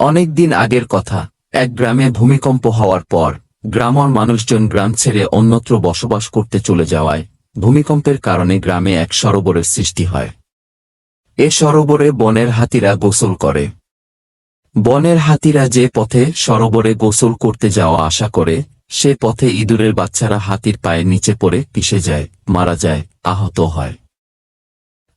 অনেক দিন আগের কথা, এক গ্রামে ভূমিকম্প হওয়ার পর, গ্রামের মানুষজন গ্রাম ছেড়ে অন্যত্র বসবাস করতে চলে যাওয়ায়, ভূমিকম্পের কারণে গ্রামে এক সরোবরের সৃষ্টি হয়। এ সরোবরে বনের হাতিরা গোসল করে। বনের হাতিরা যে পথে সরোবরে গোসল করতে যাওয়া আশা করে, সে পথে ইঁদুরের বাচ্চারা হাতির পায়ের নিচে পড়ে পিষে যায়, মারা যায়, আহত হয়।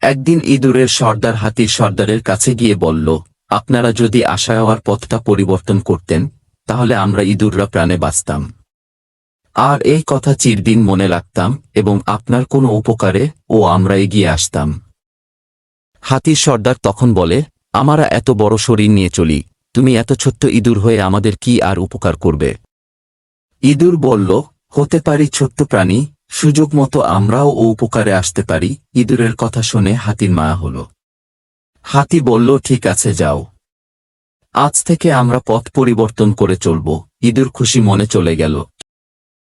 একদিন ইঁদুরের সর্দার হাতির সর্দারের কাছে গিয়ে বলল আপনারা যদি আশা হওয়ার পথটা পরিবর্তন করতেন, তাহলে আমরা ইঁদুররা প্রাণে বাঁচতাম। আর এই কথা চিরদিন মনে রাখতাম এবং আপনার কোনো উপকারে ও আমরা এগিয়ে আসতাম। হাতির সর্দার তখন বলে, আমরা এত বড় শরীর নিয়ে চলি, তুমি এত ছোট্ট ইঁদুর হয়ে আমাদের কি আর উপকার করবে? ইঁদুর বলল, হতে পারি ছোট্ট প্রাণী, সুযোগ মতো আমরাও ও উপকারে আসতে পারি। ইঁদুরের কথা শুনে হাতির মায়া হল। হাতি বলল, ঠিক আছে, যাও। আজ থেকে আমরা পথ পরিবর্তন করে চলব। ইঁদুর খুশি মনে চলে গেল।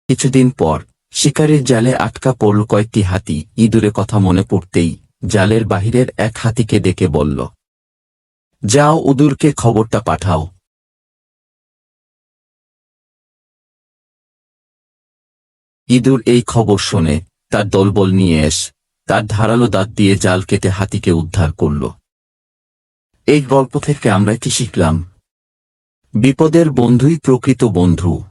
কিছুদিন পর, শিকারের জালে আটকা পড়ল কয়েকটি হাতি। ইঁদুরে কথা মনে পড়তেই জালের বাহিরের এক হাতিকে ডেকে বলল, যাও, উদুরকে খবরটা পাঠাও। ইঁদুর এই খবর শোনে তার দলবল নিয়ে এস, তার ধারালো দাঁত দিয়ে জাল কেটে হাতিকে উদ্ধার করল। এই গল্প থেকে আমরা কি শিখলাম? বিপদের বন্ধুই প্রকৃত বন্ধু।